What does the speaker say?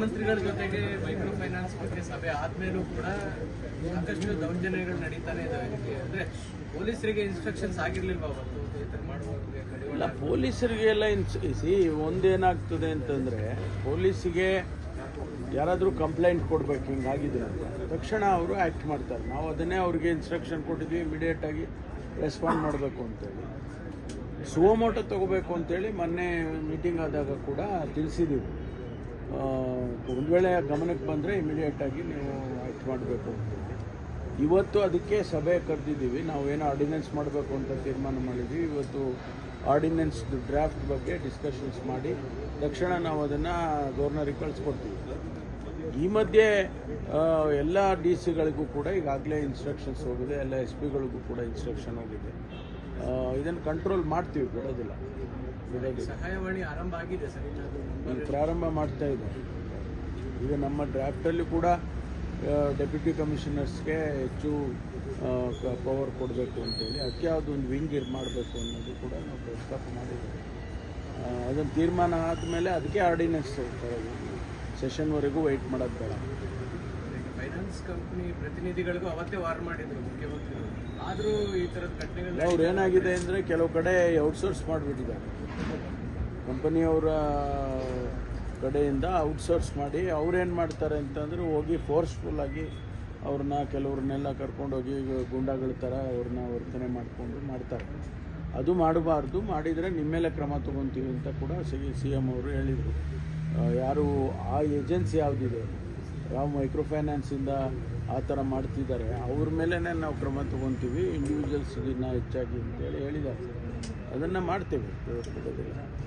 ಮುಖ್ಯಮಂತ್ರಿಗಳ ಜೊತೆಗೆ micro finance ಬಗ್ಗೆ ಸಭೆ ಆದ್ಮೇಲೂ ಕೂಡ ಸಾಕಷ್ಟು ದೌರ್ಜನ್ಯಗಳು ನಡೀತಾನೆ ಇದಾವೆ ಅಂದ್ರೆ ಪೊಲೀಸರಿಗೆ ಇನ್ಸ್ಟ್ರಕ್ಷನ್ಸ್ ಆಗಿರ್ಲಿಲ್ವಾ ಇಲ್ಲ ಪೊಲೀಸರಿಗೆಲ್ಲ ಸಿ ಒಂದೇನಾಗ್ತದೆ ಅಂತಂದರೆ ಪೊಲೀಸಿಗೆ ಯಾರಾದರೂ ಕಂಪ್ಲೇಂಟ್ ಕೊಡ್ಬೇಕು ಹಿಂಗಾಗಿದೆ ಅಂತ. ತಕ್ಷಣ ಅವರು ಆ್ಯಕ್ಟ್ ಮಾಡ್ತಾರೆ. ನಾವು ಅದನ್ನೇ ಅವ್ರಿಗೆ ಇನ್ಸ್ಟ್ರಕ್ಷನ್ ಕೊಟ್ಟಿದ್ವಿ ಇಮಿಡಿಯೇಟಾಗಿ ರೆಸ್ಪಾಂಡ್ ಮಾಡಬೇಕು ಅಂತೇಳಿ. ಸುವಮೋಟೋ ತಗೋಬೇಕು ಅಂತೇಳಿ ಮೊನ್ನೆ ಮೀಟಿಂಗ್ ಆದಾಗ ಕೂಡ ತಿಳಿಸಿದ್ದೀವಿ. ಒಂದು ವೇಳೆ ಗಮನಕ್ಕೆ ಬಂದರೆ ಇಮಿಡಿಯೇಟಾಗಿ ನೀವು ಆ್ಯಕ್ಟ್ ಮಾಡಬೇಕು. ಇವತ್ತು ಅದಕ್ಕೆ ಸಭೆ ಕರೆದಿದ್ದೀವಿ. ನಾವೇನು ಆರ್ಡಿನೆನ್ಸ್ ಮಾಡಬೇಕು ಅಂತ ತೀರ್ಮಾನ ಮಾಡಿದ್ವಿ ಇವತ್ತು ಆರ್ಡಿನೆನ್ಸ್ ಡ್ರಾಫ್ಟ್ ಬಗ್ಗೆ ಡಿಸ್ಕಷನ್ಸ್ ಮಾಡಿ ತಕ್ಷಣ ನಾವು ಅದನ್ನು ಗವರ್ನರಿಗೆ ಕಳಿಸ್ಕೊಡ್ತೀವಿ. ಈ ಮಧ್ಯೆ ಎಲ್ಲ ಡಿ ಸಿಗಳಿಗೂ ಕೂಡ ಈಗಾಗಲೇ ಇನ್ಸ್ಟ್ರಕ್ಷನ್ಸ್ ಹೋಗಿದೆ. ಎಲ್ಲ ಎಸ್ ಪಿಗಳಿಗೂ ಕೂಡ ಇನ್ಸ್ಟ್ರಕ್ಷನ್ ಹೋಗಿದೆ. ಇದನ್ನು ಕಂಟ್ರೋಲ್ ಮಾಡ್ತೀವಿ, ಬಿಡೋದಿಲ್ಲ. ಸಹಾಯವಾಣಿ ಆರಂಭ ಆಗಿದೆ ಸರ್. ಪ್ರಾರಂಭ ಮಾಡ್ತಾ ಇದೆ. ಈಗ ನಮ್ಮ ಡ್ರಾಫ್ಟಲ್ಲಿ ಕೂಡ ಡೆಪ್ಯೂಟಿ ಕಮಿಷನರ್ಸ್ಗೆ ಹೆಚ್ಚು ಪವರ್ ಕೊಡಬೇಕು ಅಂತೇಳಿ ಅದಕ್ಕೆ ಯಾವುದೊಂದು ವಿಂಗ್ ಇರ್ ಮಾಡಬೇಕು ಅನ್ನೋದು ಕೂಡ ನಾವು ಪ್ರಸ್ತಾಪ ಮಾಡಿದ್ದೀವಿ. ಅದನ್ನು ತೀರ್ಮಾನ ಆದಮೇಲೆ ಅದಕ್ಕೆ ಆರ್ಡಿನೆನ್ಸ್ ಸೆಷನ್ವರೆಗೂ ವೆಯ್ಟ್ ಮಾಡೋದು ಬೇಡ. ಫೈನಾನ್ಸ್ ಕಂಪ್ನಿ ಪ್ರತಿನಿಧಿಗಳಿಗೂ ಅವತ್ತೇ ವಾರ್ ಮಾಡಿದ್ರು ಮುಖ್ಯಮಂತ್ರಿಗಳು. ಅವ್ರು ಏನಾಗಿದೆ ಅಂದರೆ ಕೆಲವು ಕಡೆ ಔಟ್ಸೋರ್ಸ್ ಮಾಡಿಬಿಟ್ಟಿದ್ದಾರೆ. ಕಂಪನಿಯವರ ಕಡೆಯಿಂದ ಔಟ್ಸೋರ್ಸ್ ಮಾಡಿ ಅವ್ರೇನು ಮಾಡ್ತಾರೆ ಅಂತಂದ್ರೆ ಹೋಗಿ ಫೋರ್ಸ್ಫುಲ್ಲಾಗಿ ಅವ್ರನ್ನ ಕೆಲವ್ರನ್ನೆಲ್ಲ ಕರ್ಕೊಂಡೋಗಿ ಗುಂಡಾಗಳ ಥರ ಅವ್ರನ್ನ ವರ್ತನೆ ಮಾಡಿಕೊಂಡು ಮಾಡ್ತಾರೆ. ಅದು ಮಾಡಬಾರ್ದು, ಮಾಡಿದರೆ ಮೇಲೆ ಕ್ರಮ ತೊಗೊತೀವಿ ಅಂತ ಕೂಡ ಸಿ ಸಿ ಎಂ ಅವರು ಹೇಳಿದರು. ಯಾರು, ಆ ಏಜೆನ್ಸಿ ಯಾವುದಿದೆ? ಯಾವ ಮೈಕ್ರೋ ಫೈನಾನ್ಸಿಂದ ಆ ಥರ ಮಾಡ್ತಿದ್ದಾರೆ. ಅವ್ರ ಮೇಲೇ ನಾವು ಕ್ರಮ ತೊಗೊತೀವಿ ಇಂಡಿವಿಜುವಲ್ಸ್ಗಿನ್ನ ಹೆಚ್ಚಾಗಿ ಅಂತೇಳಿ ಹೇಳಿದ್ದಾರೆ. ಅದನ್ನು ಮಾಡ್ತೇವೆ.